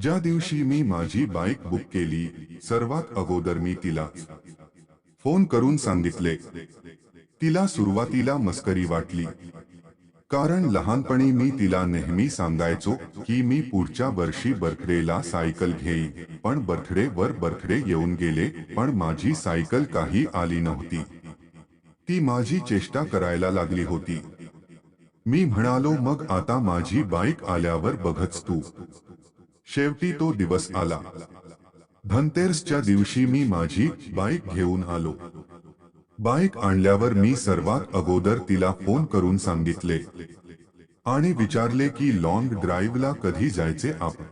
ज्या दिवशी मी माझी बाईक बुक केली, सर्वात अगोदर मी तिला फ़ोन करून सांगितले. तिला सुरुवातीला मस्करी वाटली. कारण लहानपणी मी तिला नेहमी सांगायचो की मी पुढच्या वर्षी बर्थडेला सायकल घेईन पण बर्थडे वर बर्थडे येऊन गेले, पण माझी सायकल काही आली नव्हती. ती माझी चेष्टा करायला लागली होती. मी म्हणालो, मग आता माझी बाईक आल्यावर बघच तू. शेवटी तो दिवस आला. धनतेरसच्या दिवशी मी माझी बाईक घेऊन आलो. बाईक आणल्यावर सर्वात अगोदर तिला फ़ोन करून सांगितले आणि विचारले की लॉंग ड्राईव्हला कधी जायचे आपण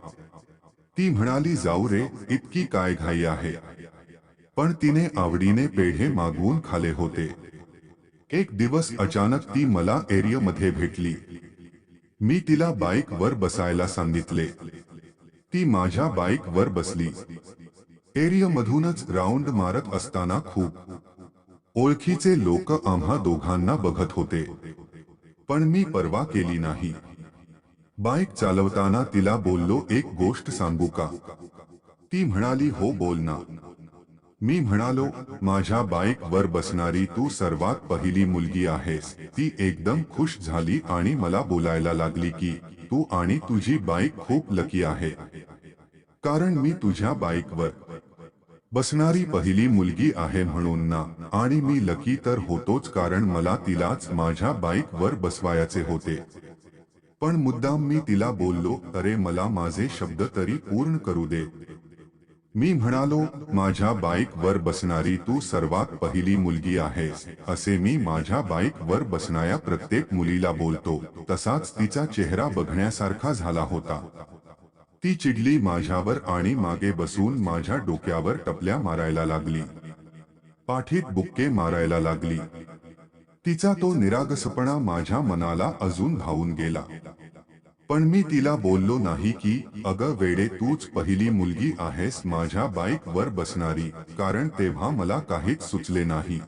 ती म्हणाली, जाऊ रे, इतकी काय घाई आहे. पण तिने आवडीने पेढे मागवून खाले होते. एक दिवस अचानक ती मला एरियामध्ये भेटली. मी तिला बाईक वर बसायला सांगितले. ती माझ्या बाईक वर बसली एरियामधूनच राऊंड मारत असताना खूप. ओळखीचे लोक आम्हा दोघांना बघत होते. पण मी परवा केली नाही. बाईक चालवताना तिला बोललो, एक गोष्ट सांगू का? ती म्हणाली, हो, बोल मी म्हणालो, माझ्या बाईक वर बसणारी तू सर्वात पहिली मुलगी आहेस. ती एकदम खुश झाली आणि मला बोलायला लागली की, तू आणि तुझी बाईक खूप लकी आहे. कारण मी तुझ्या बाईकवर. बसणारी पहिली मुलगी आहे म्हणून ना आणि मी लकी तर होतोच कारण मला तिलाच माझ्या बाईक वर बसवायचे होते. पण मुद्दाम मी तिला बोललो, अरे मला माझे शब्द तरी पूर्ण करू दे. मी म्हणालो, माझ्या बाईक वर बसणारी तू सर्वात पहिली मुलगी आहेस. असे मी माझ्या बाईक वर बसणाऱ्या प्रत्येक मुलीला बोलतो. तसाच तिचा चेहरा बघण्यासारखा झाला होता. ती चिडली माझ्यावर आणि मागे बसून माझ्या डोक्यावर टपल्या मारायला लागली. पाठीत बुक्के मारायला लागली. तिचा तो निरागसपणा माझ्या मनाला अजून भावून गेला. पण मी तिला बोललो नाही की अगं वेडे तूच पहिली मुलगी आहेस माझ्या बाईक वर बसणारी कारण तेव्हा मला काहीच सुचले नाही.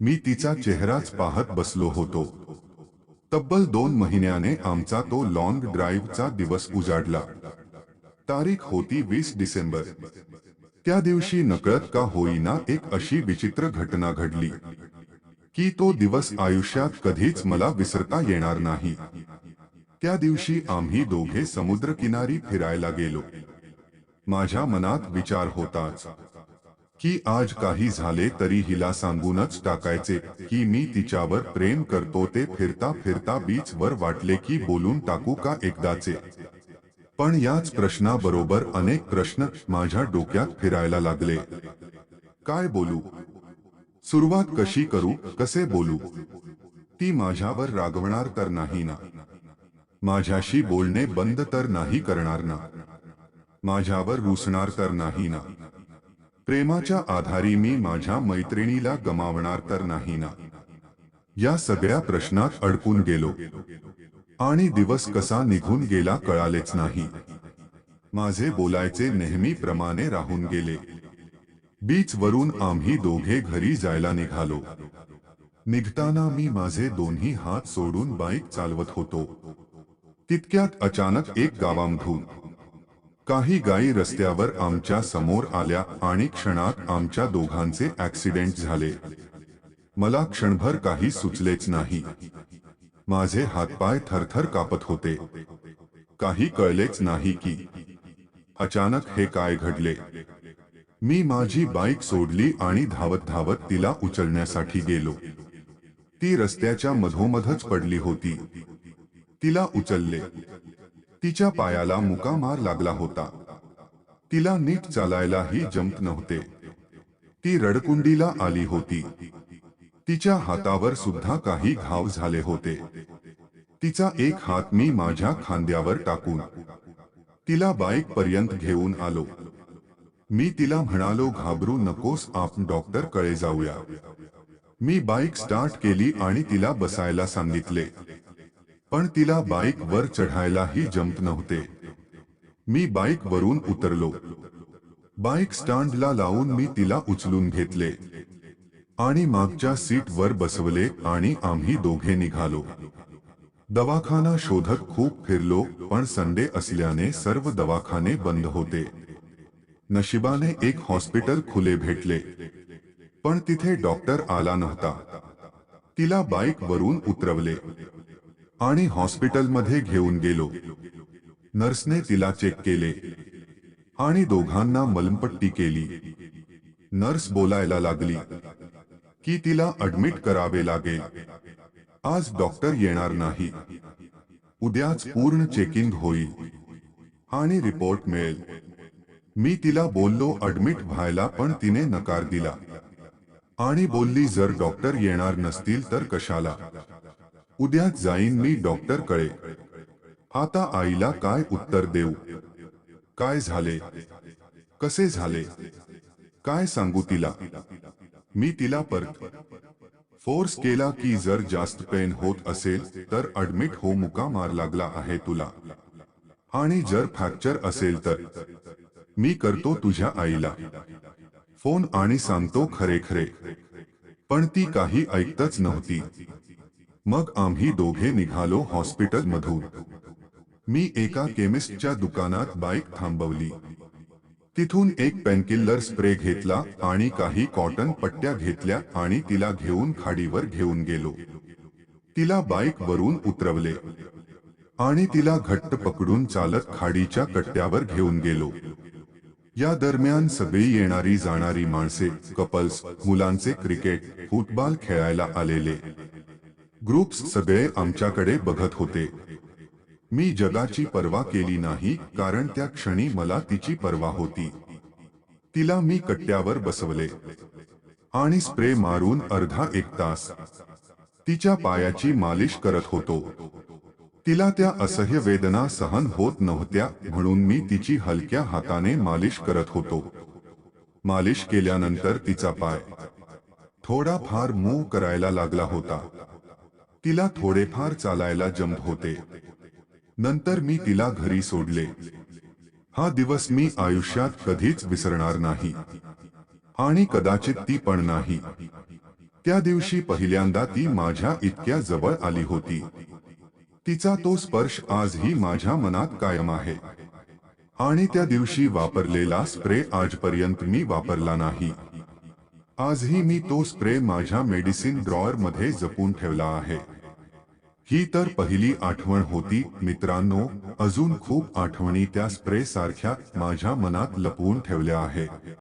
मी तिचा चेहराच पाहत बसलो होतो. तब्बल दोन महिन्याने आमचा तो लॉंग ड्राईव्हचा दिवस उजाडला. तारीख होती वीस डिसेंबर. त्या दिवशी नकळत का होईना एक अशी विचित्र घटना घडली. की तो दिवस आयुष्यात कधीच मला विसरता येणार नाही. त्या दिवशी आम्ही दोघे समुद्रकिनारी फिरायला गेलो. माझ्या मनात विचार होताच. की आज काही झाले तरी हिला सांगूनच टाकायचे. की मी तिच्यावर प्रेम करतो ते फिरता फिरता बीच वर वाटले की बोलून टाकू का एकदाचे. पण याच प्रश्नाबरोबर अनेक प्रश्न माझ्या डोक्यात फिरायला लागले. काय बोलू? सुरुवात कशी करू? कसे बोलू? ती माझ्यावर रागवणार तर नाही ना. माझ्याशी बोलणे बंद तर नाही करणार ना. माझ्यावर रुसणार तर नाही ना. प्रेमाच्या आधारी मी माझ्या मैत्रिणीला गमावणार तर नाही ना. या सगळ्या प्रश्नात अडकून गेलो. आणि दिवस कसा निघून गेला कळालेच नाही. माझे बोलायचे नेहमीप्रमाणे राहून गेले. बीच वरून आम्ही दोघे घरी जायला निघालो. निघताना मी माझे दोन्ही हात सोडून बाईक चालवत होतो. तितक्यात अचानक एक गावामधून काही गायी रस्त्यावर आमच्या समोर आल्या आणि क्षणात आमच्या दोघांचे ऍक्सिडेंट झाले. मला क्षणभर काही सुचलेच नाही. माझे हातपाय थरथर कापत होते. काही कळलेच नाही की अचानक हे काय घडले. मी माझी बाईक सोडली आणि धावत धावत तिला उचलण्यासाठी गेलो. ती रस्त्याच्या मधोमधच पडली होती. तिला उचलले. तिच्या पायाला मुकामार लागला होता. तिला नीट चालायलाही जमत नव्हते. ती रडकुंडीला आली होती. तिच्या हातावर सुद्धा काही घाव झाले होते. तिचा एक हात मी माझ्या खांद्यावर टाकून, तिला बाईक पर्यंत घेऊन आलो. मी तिला म्हणालो, घाबरू नकोस आपण डॉक्टर कडे जाऊया. मी बाईक स्टार्ट केली आणि तिला बसायला सांगितले. पण तिला बाईक वर चढायलाही जमत नव्हते. मी बाईक वरून उतरलो. बाईक स्टँडला लावून मी तिला उचलून घेतले. आणि मागच्या सीट वर बसवले आणि आम्ही दोघे निघालो. दवाखाना शोधत खूप फिरलो, पण संडे असल्याने सर्व दवाखाने बंद होते. नशिबाने एक हॉस्पिटल खुले भेटले. पण तिथे डॉक्टर आला नव्हता. तिला बाईक वरून उतरवले. आणि हॉस्पिटलमध्ये घेऊन गेलो. नर्सने तिला चेक केले. आणि दोघांना मलमपट्टी केली. नर्स बोलायला लागली की तिला ऍडमिट करावे लागेल आज डॉक्टर येणार उद्याच पूर्ण चेकिंग होईल. रिपोर्ट मिळेल. मी तिला बोललो ऍडमिट व्हायला तिने नकार दिला. आणि बोलली जर डॉक्टर येणार नसतील तर कशाला? उद्याच जाईन मी डॉक्टर कळे आता आईला काय उत्तर देऊ? काय झाले? कसे झाले? काय सांगू तिला? मी तिला परत. फोर्स केला की जर जास्त पेन होत असेल तर ऍडमिट हो मुका मार लागला आहे तुला. आणि जर फ्रॅक्चर असेल तर? मी करतो तुझ्या आईला. फ़ोन आणि सांगतो खरे खरे. पण ती काही ऐकतच नव्हती. मग आम्ही दोघे निघालो हॉस्पिटल मधून. मी एका केमिस्टच्या दुकानात बाईक थांबवली. तिथून एक पेनकिल्लर स्प्रे घेतला आणि काही कॉटन पट्ट्या घेतल्या आणि तिला घेऊन खाडीवर घेऊन गेलो. तिला बाईक वरून उतरवले. आणि तिला घट्ट पकडून चालत खाडीच्या कट्ट्यावर घेऊन गेलो. या दरम्यान सगळी येणारी जाणारी माणसे कपल्स मुलांचे क्रिकेट फुटबॉल खेळायला आलेले. ग्रुप्स सगळे आमच्याकडे बघत होते. मी जगाची पर्वा केली नाही, कारण त्या क्षणी मला तिची पर्वा होती. तिला मी कट्ट्यावर बसवले. आणि स्प्रे मारून अर्धा एक तास तिच्या पायाची मालिश करत होतो. तिला त्या असह्य वेदना सहन होत नव्हत्या, म्हणून मी तिची हलक्या हाताने मालिश करत होतो. मालिश केल्यानंतर तिचा पाय थोडा फार मूव करायला लागला होता. तिला थोडेफार चालायला जमत होते. नंतर मी तिला घरी सोडले. हा दिवस मी आयुष्यात कधीच विसरणार नाही. आणि कदाचित ती पण नाही. त्या दिवशी पहिल्यांदा ती माझ्या इतक्या जवळ आली होती. तिचा तो स्पर्श आजही माझ्या मनात कायम आहे. आणि त्या दिवशी वापरलेला स्प्रे आजपर्यंत मी वापरला नाही. आजही मी तो स्प्रे माझ्या मेडिसिन ड्रॉअर मध्ये जपून ठेवला आहे. ही तर पहिली आठवण होती, मित्रांनो, अजून खूप आठवणी त्या स्प्रे सारख्या माझ्या मनात लपवून ठेवल्या आहे